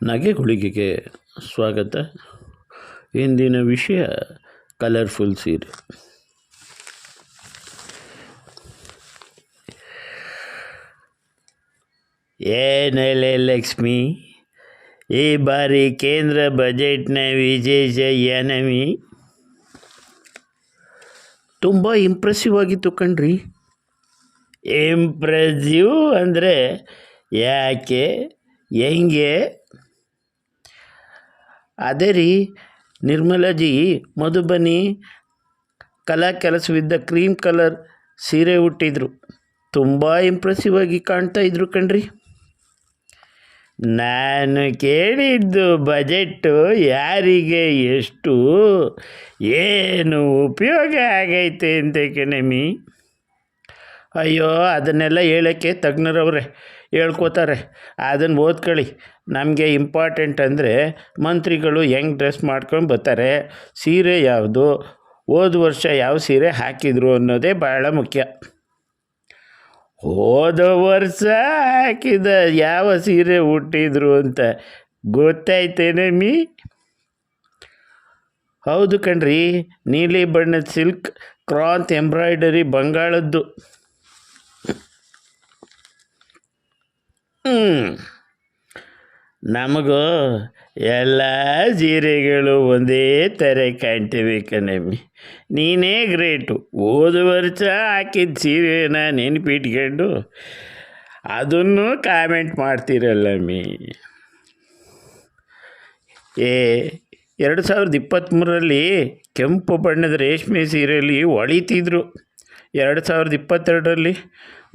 ನಗೆಗುಳಿಗೆಗೆ ಸ್ವಾಗತ ಇಂದಿನ ವಿಷಯ ಕಲರ್ಫುಲ್ ಸೀರೆ ಏನೆಲೆ ಲಕ್ಷ್ಮಿ ಈ ಬಾರಿ ಕೇಂದ್ರ ಬಜೆಟ್ನ ವಿಶೇಷ ಏನಮಿ ತುಂಬ ಇಂಪ್ರೆಸಿವ್ ಆಗಿತ್ತು ಕಣ್ರಿ. ಇಂಪ್ರೆಸಿವ್ ಅಂದರೆ ಯಾಕೆ ಹೆಂಗೆ? ಅದೇ ರೀ ನಿರ್ಮಲಾಜಿ ಮಧುಬನಿ ಕಲಾ ಕೆಲಸವಿದ್ದ ಕ್ರೀಮ್ ಕಲರ್ ಸೀರೆ ಉಟ್ಟಿದ್ರು. ತುಂಬ ಇಂಪ್ರೆಸಿವ್ ಆಗಿ ಕಾಣ್ತಾ ಇದ್ರು ಕಣ್ರಿ. ನಾನು ಕೇಳಿದ್ದು ಬಜೆಟ್ಟು ಯಾರಿಗೆ ಎಷ್ಟು? ಏನು ಉಪಯೋಗ ಆಗೈತೆ ಅಂತ ಕಣಮಿ ಅಯ್ಯೋ, ಅದನ್ನೆಲ್ಲ ಹೇಳೋಕ್ಕೆ ತಜ್ಞರವ್ರೆ ಹೇಳ್ಕೋತಾರೆ. ಅದನ್ನು ಓದ್ಕೊಳ್ಳಿ. ನಮಗೆ ಇಂಪಾರ್ಟೆಂಟ್ ಅಂದರೆ ಮಂತ್ರಿಗಳು ಹೆಂಗೆ ಡ್ರೆಸ್ ಮಾಡ್ಕೊಂಡು ಬರ್ತಾರೆ, ಸೀರೆ ಯಾವುದು, ಹೋದ ವರ್ಷ ಯಾವ ಸೀರೆ ಹಾಕಿದ್ರು ಅನ್ನೋದೇ ಭಾಳ ಮುಖ್ಯ. ಹೋದ ವರ್ಷ ಹಾಕಿದ ಯಾವ ಸೀರೆ ಹುಟ್ಟಿದ್ರು ಅಂತ ಗೊತ್ತಾಯ್ತೇನೆ ಮೀ? ಹೌದು ಕಣ್ರಿ, ನೀಲಿ ಬಣ್ಣದ ಸಿಲ್ಕ್ ಕ್ರಾಂತ್ ಎಂಬ್ರಾಯ್ಡರಿ ಬಂಗಾಳದ್ದು. ಹ್ಞೂ ನಮಗೂ ಎಲ್ಲ ಜೀರೆಗಳು ಒಂದೇ ಥರ ಕಾಣ್ತೇವೆ ಕಣಮ್ಮಿ. ನೀನೇ ಗ್ರೇಟು ಹೋದ ವರ್ಷ ಹಾಕಿದ ಸೀರೆನ ನೆನಪಿಟ್ಕೊಂಡು ಅದನ್ನು ಕಾಮೆಂಟ್ ಮಾಡ್ತೀರಲ್ಲಮ್ಮಿ. ಏ, ಎರಡು ಸಾವಿರದ ಇಪ್ಪತ್ತ್ಮೂರರಲ್ಲಿ ಕೆಂಪು ಬಣ್ಣದ ರೇಷ್ಮೆ ಸೀರೆಯಲ್ಲಿ ಹೊಳಿತಿದ್ರು. ಎರಡು ಸಾವಿರದ ಇಪ್ಪತ್ತೆರಡರಲ್ಲಿ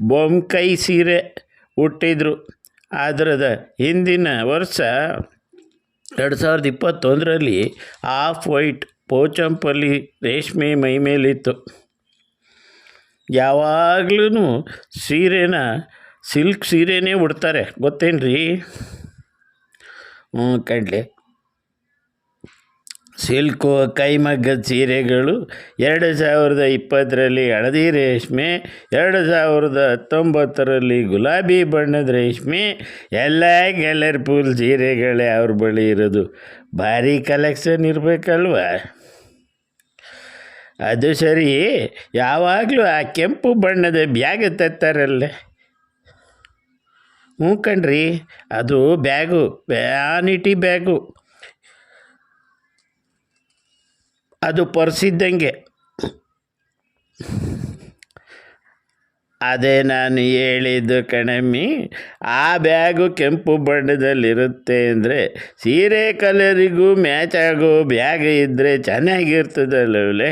ಬೊಂಕೈ ಸೀರೆ ಹುಟ್ಟಿದ್ರು ಅದರದ ಹಿಂದಿನ ವರ್ಷ ಎರಡು ಸಾವಿರದ ಇಪ್ಪತ್ತೊಂದರಲ್ಲಿ ಆಫ್ ವೈಟ್ ಪೋಚಂಪಲ್ಲಿ ರೇಷ್ಮೆ ಮೈ ಮೇಲಿತ್ತು. ಯಾವಾಗ್ಲೂ ಸೀರೆನ, ಸಿಲ್ಕ್ ಸೀರೆನೇ ಉಡ್ತಾರೆ. ಗೊತ್ತೇನು ರೀ ಹ್ಞೂ ಕಣ್ಲೆ. ಸಿಲ್ಕು ಕೈಮಗ್ಗದ ಸೀರೆಗಳು ಎರಡು ಸಾವಿರದ ಇಪ್ಪತ್ತರಲ್ಲಿ ಹಳದಿ ರೇಷ್ಮೆ, ಎರಡು ಸಾವಿರದ ಹತ್ತೊಂಬತ್ತರಲ್ಲಿ ಗುಲಾಬಿ ಬಣ್ಣದ ರೇಷ್ಮೆ, ಎಲ್ಲ ಕಲರ್ಫುಲ್ ಸೀರೆಗಳೇ ಅವ್ರ ಬಳಿ ಇರೋದು. ಭಾರಿ ಕಲೆಕ್ಷನ್ ಇರಬೇಕಲ್ವ? ಅದು ಸರಿ, ಯಾವಾಗಲೂ ಆ ಕೆಂಪು ಬಣ್ಣದ ಬ್ಯಾಗ್ ತತ್ತಾರಲ್ಲೇ ಹ್ಞೂ ಕಣ್ರಿ, ಅದು ಬ್ಯಾಗು, ವ್ಯಾನಿಟಿ ಬ್ಯಾಗು. ಅದು ಪರ್ಸಿದ್ದಂಗೆ. ಅದೇ ನಾನು ಹೇಳಿದ್ದು ಕಣಮ್ಮಿ, ಆ ಬ್ಯಾಗು ಕೆಂಪು ಬಣ್ಣದಲ್ಲಿರುತ್ತೆ ಅಂದರೆ ಸೀರೆ ಕಲರಿಗೂ ಮ್ಯಾಚ್ ಆಗೋ ಬ್ಯಾಗ್ ಇದ್ದರೆ ಚೆನ್ನಾಗಿರ್ತದಲ್ಲವೇ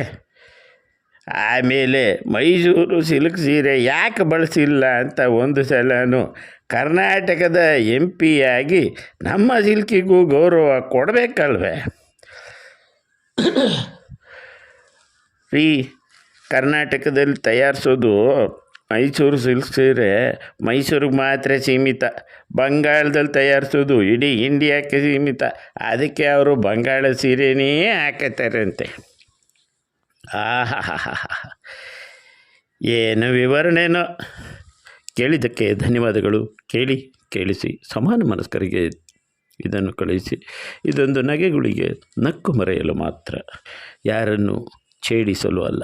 ಆಮೇಲೆ ಮೈಸೂರು ಸಿಲ್ಕ್ ಸೀರೆ ಯಾಕೆ ಬಳಸಿಲ್ಲ ಅಂತ ಒಂದು ಸಲನು ಕರ್ನಾಟಕದ ಎಂ ಪಿಯಾಗಿ ನಮ್ಮ ಸಿಲ್ಕಿಗೂ ಗೌರವ ಕೊಡಬೇಕಲ್ವೇ? ರೀ ಕರ್ನಾಟಕದಲ್ಲಿ ತಯಾರಿಸೋದು ಮೈಸೂರು ಸಿಲ್ಕ್ ಸೀರೆ. ಮೈಸೂರಿಗೆ ಮಾತ್ರ ಸೀಮಿತ. ಬಂಗಾಳದಲ್ಲಿ ತಯಾರಿಸೋದು ಇಡೀ ಇಂಡಿಯಾಕ್ಕೆ ಸೀಮಿತ. ಅದಕ್ಕೆ ಅವರು ಬಂಗಾಳ ಸೀರೆನೇ ಹಾಕತ್ತಾರಂತೆ. ಆಹಾ ಏನು ವಿವರಣೆನೋ? ಕೇಳಿದ್ದಕ್ಕೆ ಧನ್ಯವಾದಗಳು. ಕೇಳಿ, ಕೇಳಿಸಿ, ಸಮಾನ ಮನಸ್ಕರಿಗೆ ಇದನ್ನು ಕಳುಹಿಸಿ. ಇದೊಂದು ನಗೆಗಳಿಗೆ ನಕ್ಕು ಮರೆಯಲು ಮಾತ್ರ. ಯಾರನ್ನು சேடி சொல்லுவாள்ல.